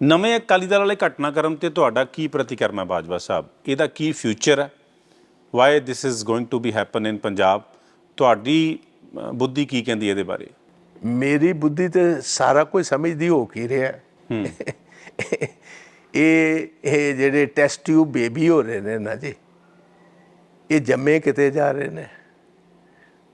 ਨਵੇਂ ਅਕਾਲੀ ਦਲ ਵਾਲੇ ਘਟਨਾਕ੍ਰਮ ਤੇ ਤੁਹਾਡਾ ਕੀ ਪ੍ਰਤੀਕਰਮ ਹੈ ਬਾਜਵਾ ਸਾਹਿਬ? ਇਹਦਾ ਕੀ ਫਿਊਚਰ ਹੈ? Why this is going to be happen in Punjab ਤੁਹਾਡੀ ਬੁੱਧੀ ਕੀ ਕਹਿੰਦੀ ਇਹਦੇ ਬਾਰੇ? ਮੇਰੀ ਬੁੱਧੀ ਤੇ ਸਾਰਾ ਕੁਝ ਸਮਝਦੀ ਹੋ ਕੀ ਰਿਹਾ ਇਹ ਇਹ ਜਿਹੜੇ ਟੈਸਟ ਟਿਊਬ ਬੇਬੀ ਹੋ ਰਹੇ ਨੇ ਨਾ ਜੀ ਇਹ ਜੰਮੇ ਕਿਤੇ ਜਾ ਰਹੇ ਨੇ।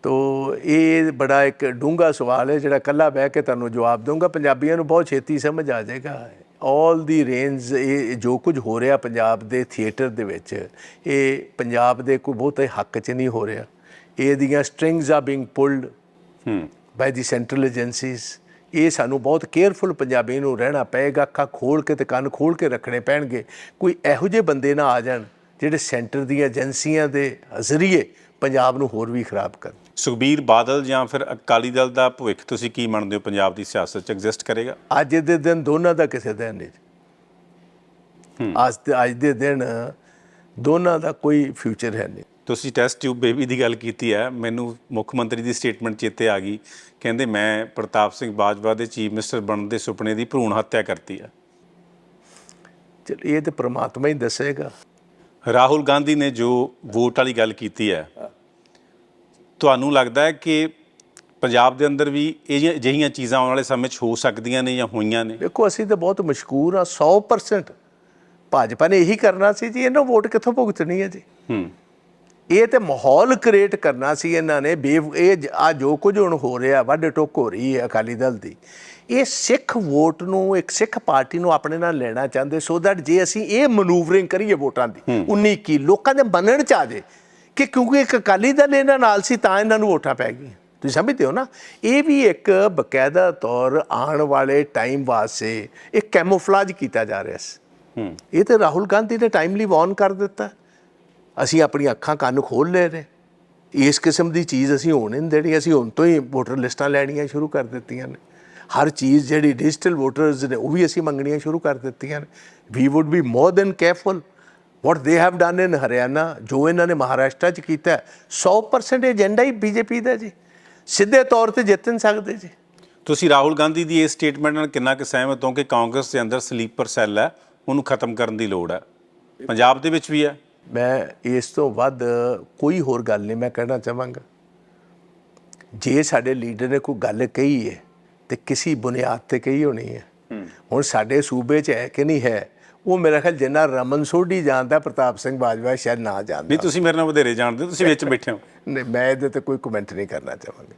ਤੋ ਇਹ ਬੜਾ ਇੱਕ ਡੂੰਘਾ ਸਵਾਲ ਹੈ ਜਿਹੜਾ ਕੱਲਾ ਬਹਿ ਕੇ ਤੁਹਾਨੂੰ ਜਵਾਬ ਦਊਂਗਾ। ਪੰਜਾਬੀਆਂ ਨੂੰ ਬਹੁਤ ਛੇਤੀ ਸਮਝ ਆ ਜਾਏਗਾ। 올 ਦੀ ਰੇਂਜ ਇਹ ਜੋ ਕੁਝ ਹੋ ਰਿਹਾ ਪੰਜਾਬ ਦੇ ਥੀਏਟਰ ਦੇ ਵਿੱਚ ਇਹ ਪੰਜਾਬ ਦੇ ਕੋਈ ਬਹੁਤੇ ਹੱਕ 'ਚ ਨਹੀਂ ਹੋ ਰਿਹਾ। ਇਹਦੀਆਂ ਸਟ੍ਰਿੰਗਸ ਆ ਬੀਇੰਗ ਪੁਲਡ ਹੂੰ। ਬਾਈ ਦੀ ਸੈਂਟਰਲ ਏਜੰਸੀਜ਼ ਇਹ ਸਾਨੂੰ ਬਹੁਤ ਕੇਅਰਫੁਲ ਪੰਜਾਬੀ ਨੂੰ ਰਹਿਣਾ ਪਏਗਾ ਅੱਖਾਂ ਖੋਲ ਕੇ ਤੇ ਕੰਨ ਖੋਲ ਕੇ ਰੱਖਣੇ ਪੈਣਗੇ। ਕੋਈ ਇਹੋ ਜਿਹੇ ਬੰਦੇ ਨਾ ਆ ਜਾਣ ਜਿਹੜੇ ਸੈਂਟਰ ਦੀਆਂ ਏਜੰਸੀਆਂ ਦੇ ਜ਼ਰੀਏ ਪੰਜਾਬ ਨੂੰ ਹੋਰ ਵੀ ਖਰਾਬ ਕਰਨ। ਸੁਖਬੀਰ ਬਾਦਲ ਜਾਂ ਫਿਰ ਅਕਾਲੀ ਦਲ ਦਾ ਭਵਿੱਖ ਤੁਸੀਂ ਕੀ ਮੰਨਦੇ ਹੋ? ਪੰਜਾਬ ਦੀ ਸਿਆਸਤ 'ਚ ਐਗਜ਼ਿਸਟ ਕਰੇਗਾ? ਅੱਜ ਦੇ ਦਿਨ ਦੋਨਾਂ ਦਾ ਕਿਸੇ ਦਾ ਨਹੀਂ ਅੱਜ ਅੱਜ ਦੇ ਦਿਨ ਦੋਨਾਂ ਦਾ ਕੋਈ ਫਿਊਚਰ ਹੈ ਨਹੀਂ। ਤੁਸੀਂ ਟੈਸਟ ਟਿਊਬ ਬੇਬੀ ਦੀ ਗੱਲ ਕੀਤੀ ਹੈ। ਮੈਨੂੰ ਮੁੱਖ ਮੰਤਰੀ ਦੀ ਸਟੇਟਮੈਂਟ ਚੇਤੇ ਆ ਗਈ। ਕਹਿੰਦੇ ਮੈਂ ਪ੍ਰਤਾਪ ਸਿੰਘ ਬਾਜਵਾ ਦੇ ਚੀਫ ਮਿਨਿਸਟਰ ਬਣਨ ਦੇ ਸੁਪਨੇ ਦੀ ਭਰੂਣ ਹੱਤਿਆ ਕਰਤੀ ਹੈ। ਚਲ ਇਹ ਤੇ ਪ੍ਰਮਾਤਮਾ ਹੀ ਦੱਸੇਗਾ। ਰਾਹੁਲ ਗਾਂਧੀ ਨੇ ਜੋ ਵੋਟ ਵਾਲੀ ਗੱਲ ਕੀਤੀ ਹੈ ਤੁਹਾਨੂੰ ਲੱਗਦਾ ਹੈ ਕਿ ਪੰਜਾਬ ਦੇ ਅੰਦਰ ਵੀ ਇਹ ਜਿਹੀਆਂ- ਅਜਿਹੀਆਂ ਚੀਜ਼ਾਂ ਆਉਣ ਵਾਲੇ ਸਮੇਂ 'ਚ ਹੋ ਸਕਦੀਆਂ ਨੇ ਜਾਂ ਹੋਈਆਂ ਨੇ? ਦੇਖੋ ਅਸੀਂ ਤਾਂ ਬਹੁਤ ਮਸ਼ਕੂਰ ਆ 100% ਭਾਜਪਾ ਨੇ ਇਹੀ ਕਰਨਾ ਸੀ ਜੀ ਇਹਨਾਂ ਵੋਟ ਕਿੱਥੋਂ ਭੁਗਤਣੀ ਹੈ ਜੀ? ਹੂੰ। ਇਹ ਤੇ ਮਾਹੌਲ ਕ੍ਰੀਏਟ ਕਰਨਾ ਸੀ ਇਹਨਾਂ ਨੇ ਬੇਵ ਇਹ ਆ ਜੋ ਕੁਝ ਹੁਣ ਹੋ ਰਿਹਾ ਵੱਡ ਟੋਕ ਹੋ ਰਹੀ ਹੈ ਅਕਾਲੀ ਦਲ ਦੀ। ਇਹ ਸਿੱਖ ਵੋਟ ਨੂੰ ਇੱਕ ਸਿੱਖ ਪਾਰਟੀ ਨੂੰ ਆਪਣੇ ਨਾਲ ਲੈਣਾ ਚਾਹੁੰਦੇ ਸੋ ਦੈਟ ਜੇ ਅਸੀਂ ਇਹ ਮਨੂਵਰਿੰਗ ਕਰੀਏ ਵੋਟਾਂ ਦੀ 19 ਕੀ ਲੋਕਾਂ ਦੇ ਮੰਨਣ ਚ ਆ ਜੇ ਕਿ ਕਿਉਂਕਿ ਇੱਕ ਅਕਾਲੀ ਦਲ ਇਹਨਾਂ ਨਾਲ ਸੀ ਤਾਂ ਇਹਨਾਂ ਨੂੰ ਵੋਟਾਂ ਪੈ ਗਈਆਂ। ਤੁਸੀਂ ਸਮਝਦੇ ਹੋ ਨਾ? ਇਹ ਵੀ ਇੱਕ ਬਕਾਇਦਾ ਤੌਰ ਆਉਣ ਵਾਲੇ ਟਾਈਮ ਵਾਸਤੇ ਇੱਕ ਕੈਮੋਫਲਾਜ ਕੀਤਾ ਜਾ ਰਿਹਾ ਸੀ। ਹੂੰ। ਇਹ ਤੇ ਰਾਹੁਲ ਗਾਂਧੀ ਨੇ ਟਾਈਮਲੀ ਵਾਰਨ ਕਰ ਦਿੱਤਾ। ਅਸੀਂ ਆਪਣੀਆਂ ਅੱਖਾਂ ਕੰਨ ਖੋਲ ਲਏ ਨੇ। ਇਸ ਕਿਸਮ ਦੀ ਚੀਜ਼ ਅਸੀਂ ਹੋਣ ਨਹੀਂ ਦੇਣੀ। ਅਸੀਂ ਹੁਣ ਤੋਂ ਹੀ ਵੋਟਰ ਲਿਸਟਾਂ ਲੈਣੀਆਂ ਸ਼ੁਰੂ ਕਰ ਦਿੱਤੀਆਂ ਨੇ। ਹਰ ਚੀਜ਼ ਜਿਹੜੀ ਡਿਜੀਟਲ ਵੋਟਰਸ ਨੇ ਉਹ ਵੀ ਅਸੀਂ ਮੰਗਣੀਆਂ ਸ਼ੁਰੂ ਕਰ ਦਿੱਤੀਆਂ ਨੇ। We would be more than careful what they have done in Haryana ਜੋ ਇਹਨਾਂ ਨੇ ਮਹਾਰਾਸ਼ਟਰ ਚ ਕੀਤਾ ਹੈ, 100% ਏਜੰਡਾ ਹੀ ਬੀਜੇਪੀ ਦਾ ਜੀ। ਸਿੱਧੇ ਤੌਰ ਤੇ ਜਿੱਤ ਨਹੀਂ ਸਕਦੇ ਜੀ। ਤੁਸੀਂ ਰਾਹੁਲ ਗਾਂਧੀ ਦੀ ਇਸ ਸਟੇਟਮੈਂਟ ਨਾਲ ਕਿੰਨਾ ਕੁ ਸਹਿਮਤ ਹੋ ਕਿ ਕਾਂਗਰਸ ਦੇ ਅੰਦਰ ਸਲੀਪਰ ਸੈੱਲ ਹੈ ਉਹਨੂੰ ਖਤਮ ਕਰਨ ਦੀ ਲੋੜ ਹੈ? ਪੰਜਾਬ ਦੇ ਵਿੱਚ ਵੀ ਹੈ। ਮੈਂ ਇਸ ਤੋਂ ਵੱਧ ਕੋਈ ਹੋਰ ਗੱਲ ਨਹੀਂ ਮੈਂ ਕਹਿਣਾ ਚਾਹਾਂਗਾ। ਜੇ ਸਾਡੇ ਲੀਡਰ ਨੇ ਕੋਈ ਗੱਲ ਕਹੀ ਹੈ ਤੇ ਕਿਸੇ ਬੁਨਿਆਦ ਤੇ ਕਹੀ ਹੋਣੀ ਹੈ। ਹੁਣ ਸਾਡੇ ਸੂਬੇ 'ਚ ਹੈ ਕਿ ਨਹੀਂ ਹੈ ਉਹ ਮੇਰਾ ਖਿਆਲ ਜਿੰਨਾ ਰਮਨ ਸੋਢੀ ਜਾਣਦਾ ਪ੍ਰਤਾਪ ਸਿੰਘ ਬਾਜਵਾ ਸ਼ਾਇਦ ਨਾ ਜਾਣਦਾ। ਨਹੀਂ ਤੁਸੀਂ ਮੇਰੇ ਨਾਲ ਵਧੇਰੇ ਜਾਣਦੇ ਹੋ ਤੁਸੀਂ ਵਿੱਚ ਬੈਠੇ ਹੋ। ਨਹੀਂ ਮੈਂ ਇਹਦੇ ਤੇ ਕੋਈ ਕਮੈਂਟ ਨਹੀਂ ਕਰਨਾ ਚਾਹਾਂਗਾ।